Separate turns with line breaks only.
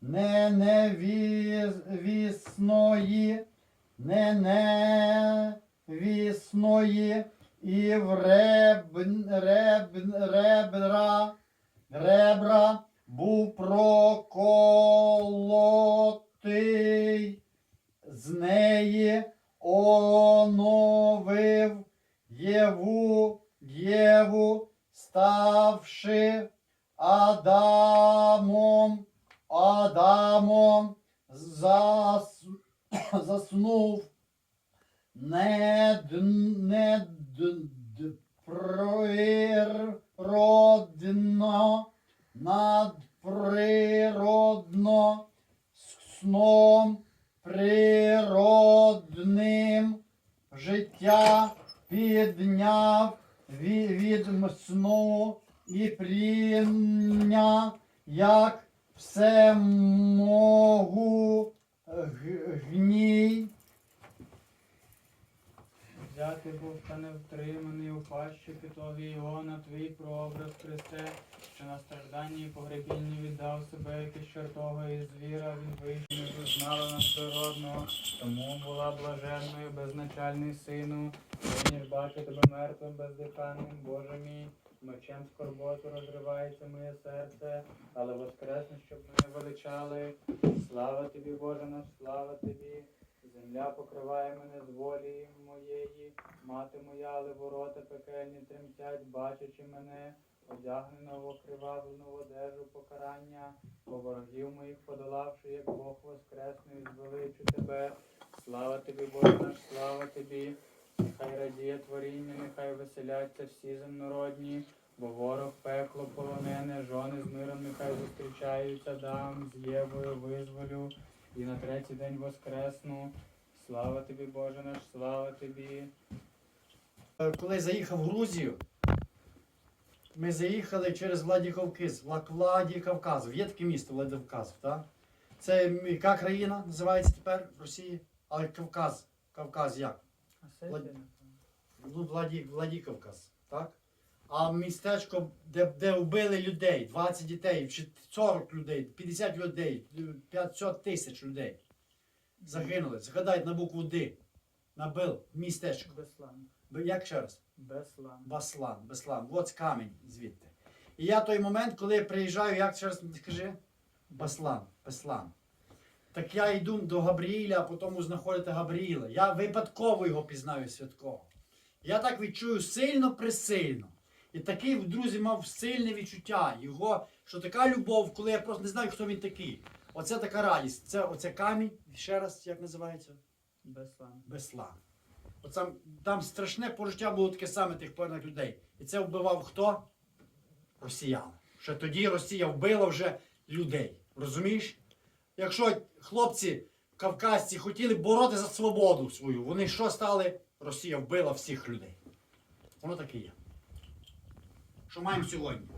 не невісної, не невісної, і в реб, реб, ребра, ребра був проколотий, з неї оновив Єву, Єву, ставши Адамом, Адамом зас, заснув. Нед, нед, д- природно, надприродно, сном природним життя підняв ві- від сну і прийняв, як все могу гній.
Взяти був та не втриманий у пащі підлоги його на твій прообраз Христе, що на стражданні і погребінні віддав себе, як із і звіра він вийшов, не визнала надприродного, тому була блаженною безначальний сину, нині ж бачу тебе мертвим, бездиханним, Боже мій, мечем скорботу розривається моє серце, але воскресне, щоб мене величали. Слава тобі, Боже наш, слава тобі. Земля покриває мене з волі моєї, мати моя, але ворота пекельні тремтять, бачачи мене, одягнена в окривавлену одежу покарання, бо ворогів моїх подолавши, як Бог воскресний, звеличу тебе. Слава тобі, Боже наш, слава тобі. Нехай радіє творіння, нехай веселяться всі земнородні, бо ворог пекло полонене, жони з миром нехай зустрічаються, дам з Євою визволю і на третій день воскресну. Слава тобі, Боже наш, слава тобі.
Е, Коли заїхав в Грузію, ми заїхали через Владикавказ, Вла- Владикавказ. Є таке місто Владикавказ, так? Це яка країна називається тепер в Росії? Але Кавказ. Кавказ як? Влад- Ну, Владі, Владикавказ, так? А містечко, де, де вбили людей, 20 дітей, чи 40 людей, 50 людей, 500 тисяч людей загинули. Згадайте на букву Д. Набил містечко.
Беслан.
Як ще раз?
Беслан.
Баслан, Беслан. От камінь звідти. І я той момент, коли я приїжджаю, як ще раз скажи? Баслан, Беслан. Так я йду до Габріїля, а потім знаходити Габріїла. Я випадково його пізнаю святково. Я так відчую сильно присильно. І такий, друзі, мав сильне відчуття. Його, що така любов, коли я просто не знаю, хто він такий. Оце така радість. Це оце камінь, ще раз, як називається?
Беслан.
Беслан. Там, там страшне пожиття було таке саме тих певних людей. І це вбивав хто? Росіяни. Ще тоді Росія вбила вже людей. Розумієш? Якщо хлопці кавказці хотіли бороти за свободу свою, вони що стали? Росія вбила всіх людей. Воно таке є. Що маємо сьогодні?